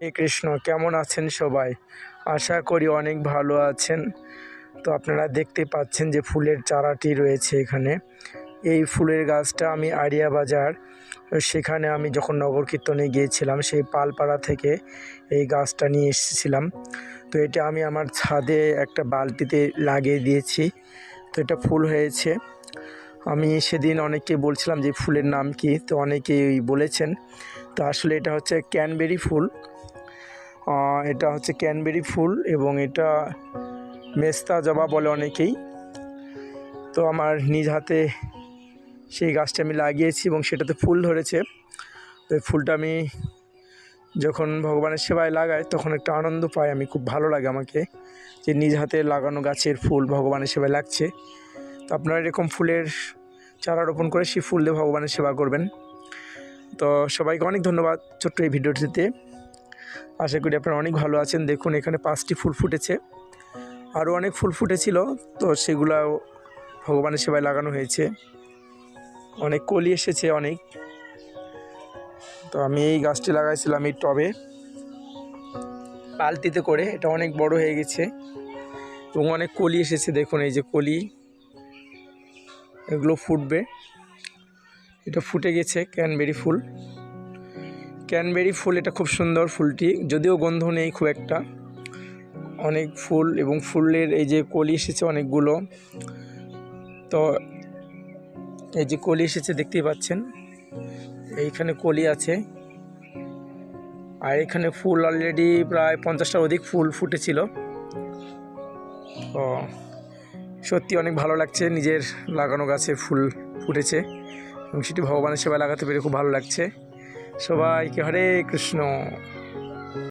কৃষ্ণ, কেমন আছেন সবাই? আশা করি অনেক ভালো আছেন। তো আপনারা দেখতে পাচ্ছেন যে ফুলের চারাটি রয়েছে এখানে। এই ফুলের গাছটা আমি আড়িয়া বাজার, সেখানে আমি যখন নগর কীর্তনে গিয়েছিলাম, সেই পালপাড়া থেকে এই গাছটা নিয়ে এসেছিলাম। তো এটা আমি আমার ছাদে একটা বালতিতে লাগিয়ে দিয়েছি। তো এটা ফুল হয়েছে। আমি সেদিন অনেককে বলছিলাম যে ফুলের নাম কি? তো অনেকেই বলেছেন। তো আসলে এটা হচ্ছে ক্যানবেরি ফুল। এটা হচ্ছে ক্যানবেরি ফুল এবং এটা মেস্তা জবা বলে অনেকেই। তো আমার নিজ হাতে সেই গাছটা আমি লাগিয়েছি এবং সেটাতে ফুল ধরেছে। তো এই ফুলটা আমি যখন ভগবানের সেবায় লাগাই তখন একটা আনন্দ পাই, আমি খুব ভালো লাগে আমাকে যে নিজ হাতে লাগানো গাছের ফুল ভগবানের সেবায় লাগছে। তো আপনারা এরকম ফুলের চারা রোপণ করে সেই ফুল দিয়ে ভগবানের সেবা করবেন। তো সবাইকে অনেক ধন্যবাদ ছোট্ট এই ভিডিওটিতে। আশা করি আপনারা অনেক ভালো আছেন। দেখুন, এখানে পাঁচটি ফুল ফুটেছে। আরও অনেক ফুল ফুটেছিল, তো সেগুলো ভগবানের সেবায় লাগানো হয়েছে। অনেক কলি এসেছে, অনেক। তো আমি এই গাছটি লাগাইছিলাম এই টবে। বালতিতে করে, এটা অনেক বড় হয়ে গেছে। এবং অনেক কলি এসেছে, দেখুন, এই যে কলি। এগুলো ফুটবে। এটা ফুটে গেছে, ক্যানবেরি ফুল। ক্যানবেরি ফুল, এটা খুব সুন্দর ফুলটি। যদিও গন্ধ নেই খুব একটা। অনেক ফুল এবং ফুলের এই যে কলি এসেছে অনেকগুলো। তো এই যে কলি এসেছে দেখতেই পাচ্ছেন। এইখানে কলি আছে। আর এখানে ফুল অলরেডি প্রায় পঞ্চাশটার অধিক ফুল ফুটেছিল। তো সত্যি অনেক ভালো লাগছে, নিজের লাগানো গাছে ফুল ফুটেছে। এবং সেটি ভগবানের সেবায় লাগাতে পেরে খুব ভালো লাগছে। সবাইকে হরে কৃষ্ণ